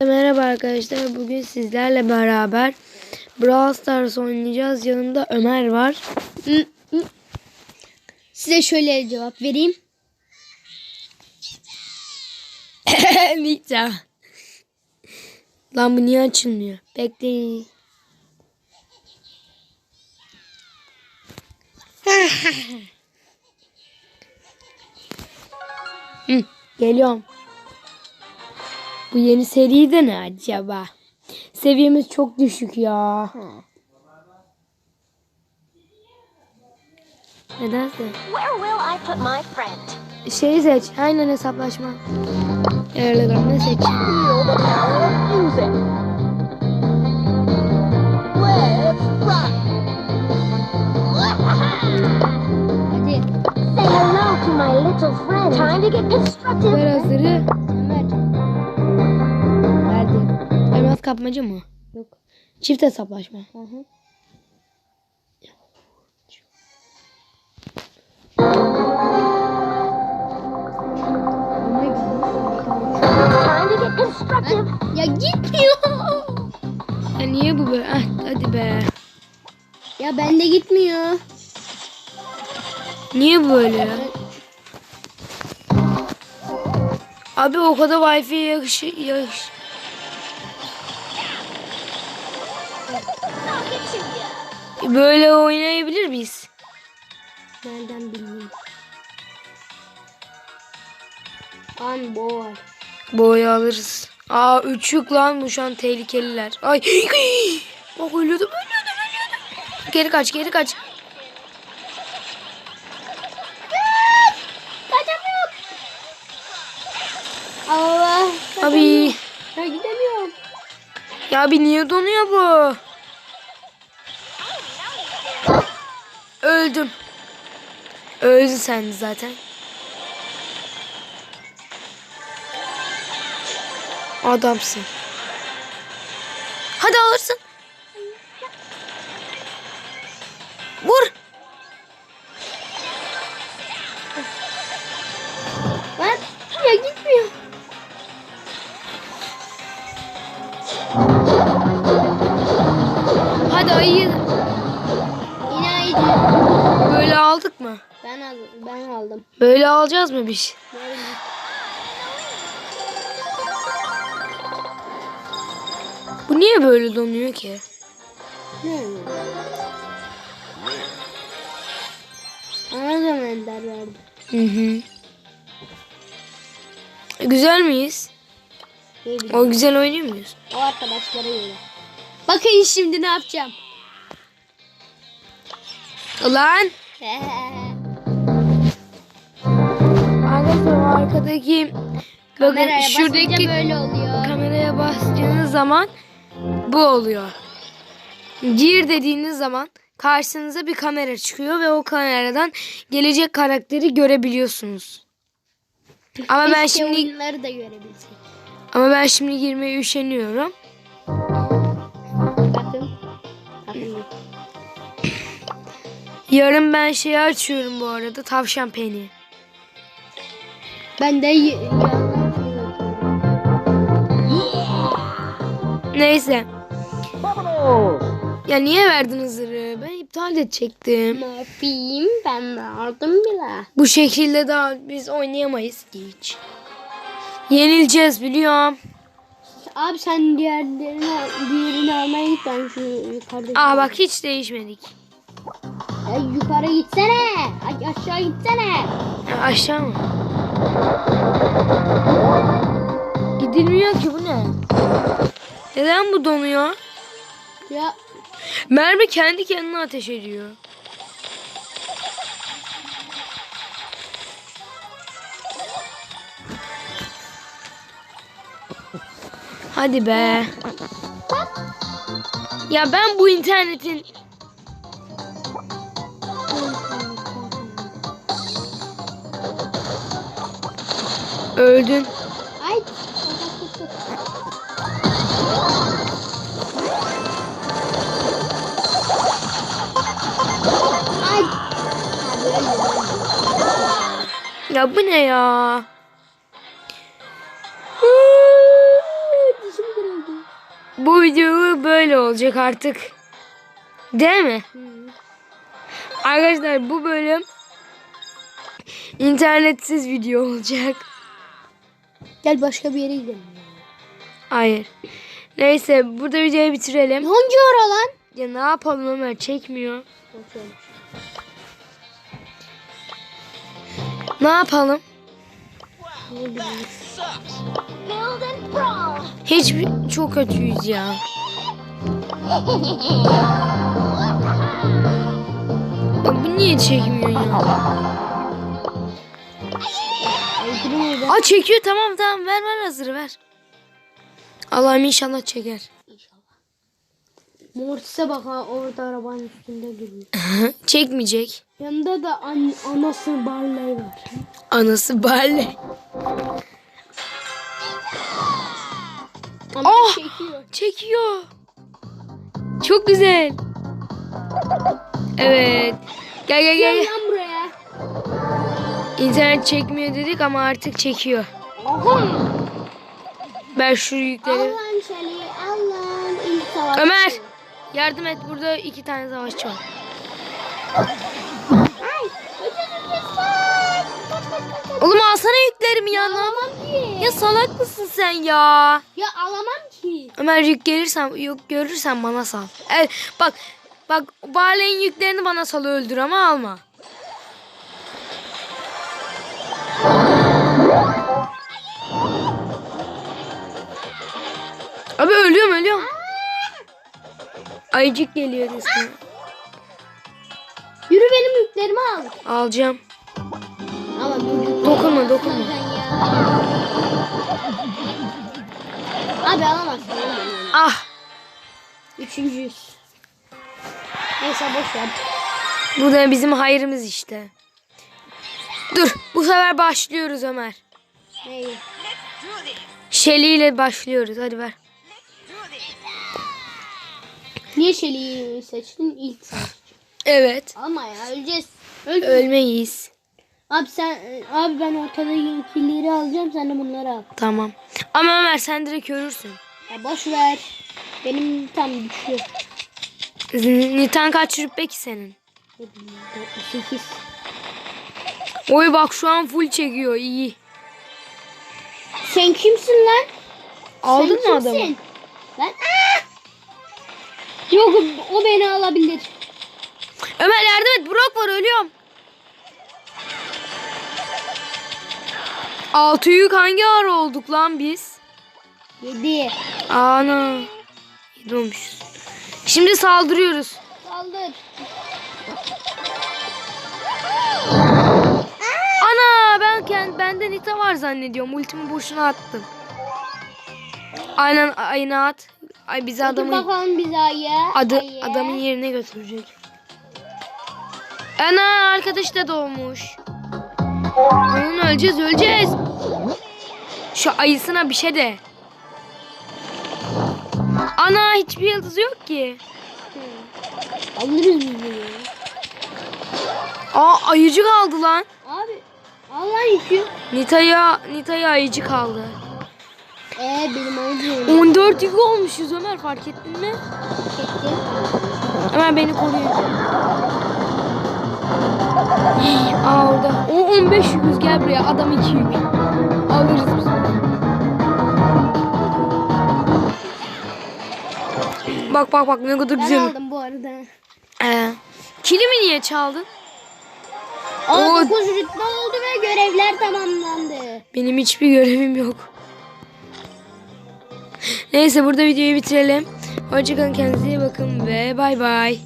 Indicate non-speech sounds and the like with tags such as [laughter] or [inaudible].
Merhaba arkadaşlar. Bugün sizlerle beraber Brawl Stars oynayacağız. Yanımda Ömer var. Size şöyle cevap vereyim. [laughs] Nita. Lan bu niye açılmıyor? Bekleyin. [laughs] Geliyorum. Bu yeni seri de ne acaba? Seviyemiz çok düşük ya. Nedense. Where will I put my friend? Şeyi seç. Aynen hesaplaşma. Yerlerden seç. Let's rock. Hadi. Say hello to my little friend. Time to get constructive. Ver kapmaca mı? Yok. Çift hesaplaşma. Hı hı. Ya gitmiyor. Ya niye bu böyle? Ah, hadi be. Ya bende gitmiyor. Niye böyle ya? Abi o kadar wifi yakışı yakış. Böyle oynayabilir miyiz? Nereden bileyim. An boy. Boyu alırız. Aa üçlük lan bu şu an tehlikeliler. Ay. [gasps] Bak ölüyordum ölüyordum ölüyordum. Geri kaç geri kaç. Kaçamıyorum. Allah. Abi. Ya gidemiyorum. Ya abi niye donuyor bu? Öldüm. Öldün sen zaten. Adamsın. Hadi alırsın. Vur. Mı? Ben aldım. Ben aldım. Böyle alacağız mı biz? Nerede? Bu niye böyle donuyor ki? Ne? Ana da ender verdi. Hı hı. E, Güzel miyiz? O güzel oynuyor muyuz? O arkadaşlara göre. Bakın şimdi ne yapacağım. Ulan. Arkadaşlar arkadaki bakın şuradaki böyle oluyor. kameraya bastığınız zaman bu oluyor. Gir dediğiniz zaman karşınıza bir kamera çıkıyor ve o kameradan gelecek karakteri görebiliyorsunuz. Ama ben şimdi oyunları da görebilsek. ama ben şimdi girmeye üşeniyorum. Yarın ben şeyi açıyorum bu arada tavşan peni. Ben de Neyse. Ya niye verdin hızırı? Ben iptal edecektim. ne yapayım ben verdim bile. Bu şekilde daha biz oynayamayız ki hiç. Yenileceğiz biliyorum. Abi sen diğerlerini diğerini almaya git ben şu yukarıda. Aa bak hiç değişmedik. Ya yukarı gitsene. Ay, aşağı gitsene. Ya aşağı mı? Gidilmiyor ki bu ne? Neden bu donuyor? Ya Mermi kendi kendine ateş ediyor. Hadi be. Ya ben bu internetin öldün. ay. Ay. Ya bu ne ya? Bu video böyle olacak artık. Değil mi? Arkadaşlar bu bölüm internetsiz video olacak. Gel başka bir yere gidelim. Hayır. Neyse burada videoyu bitirelim. Hangi ora lan? Ya ne yapalım Ömer çekmiyor. Ne yapalım? Hiç çok kötüyüz ya. Ya bu niye çekmiyor ya? Aa çekiyor tamam tamam ver ver hazır ver. Allah'ım inşallah çeker. Mortis'e bak ha orada arabanın üstünde duruyor. [laughs] Çekmeyecek. Yanında da an anası Barley var. Anası Barley. Ama Oh! çekiyor. Çekiyor. Çok güzel. Evet. Gel gel Gel gel. lan buraya. İnternet çekmiyor dedik ama artık çekiyor. Ben şu yükleri. Ömer yardım et burada iki tane savaşçı var. Oğlum alsana yüklerimi ya. Alamam ki. Ya salak mısın sen ya? Ya alamam ki. Ömer yük gelirsen yok görürsen bana sal. Evet bak bak Barley'in yüklerini bana sal öldür ama alma. Ayıcık geliyor resmen. Yürü benim yüklerimi al. Alacağım. Ama. Dokunma dokunma. Abi alamazsın. Ah Üçüncüyüz. Neyse boş ver. bu da bizim hayrımız işte. Dur bu sefer başlıyoruz Ömer. Neyi? Şeli ile başlıyoruz hadi ver. Niye Şeli'yi seçtin ilk sen? Evet. Ama ya öleceğiz. Öl. Ölmeyiz. Abi sen abi ben ortadakileri alacağım sen de bunları al. Tamam. Ama Ömer sen direkt ölürsün. Ya boş ver. Benim tam düşüyor. Nitan kaç rütbe ki senin? 8. Oy bak şu an full çekiyor iyi. Sen kimsin lan? Aldın Sen mı adamı? kimsin? Lan aa! Yok o beni alabilir. Ömer yardım et Brock var ölüyorum. Altı yük hangi ara olduk lan biz? 7. Ana. Yedi olmuşuz. Şimdi saldırıyoruz. Saldır. Ana ben kend, bende Nita var zannediyorum. Ultimi boşuna attım. Aynen aynen at. Ay bizi Dur adamın bakalım biz aya. adı Aya. adamın yerine götürecek. Ana arkadaş da doğmuş. Onun öleceğiz öleceğiz. Şu ayısına bir şey de. Ana hiçbir yıldız yok ki. Alırız biz bunu. Aa ayıcı kaldı lan. Abi al lan yükü. Nita'ya Nita'ya ayıcı kaldı. Ee benim acım. 14 yük olmuşuz Ömer fark ettin mi? Çekti. Ömer beni koruyun. [gasps] Aa orada. O 15 yüküz gel buraya. Adam 2 yük. Alırız biz. Bak bak bak ne kadar Ben güzel. aldım bu arada. Ee, kilimi niye çaldın? Aa O- 9 rütbe oldu ve görevler tamamlandı. Benim hiçbir görevim yok. Neyse burada videoyu bitirelim. Hoşçakalın kendinize iyi bakın ve bay bay.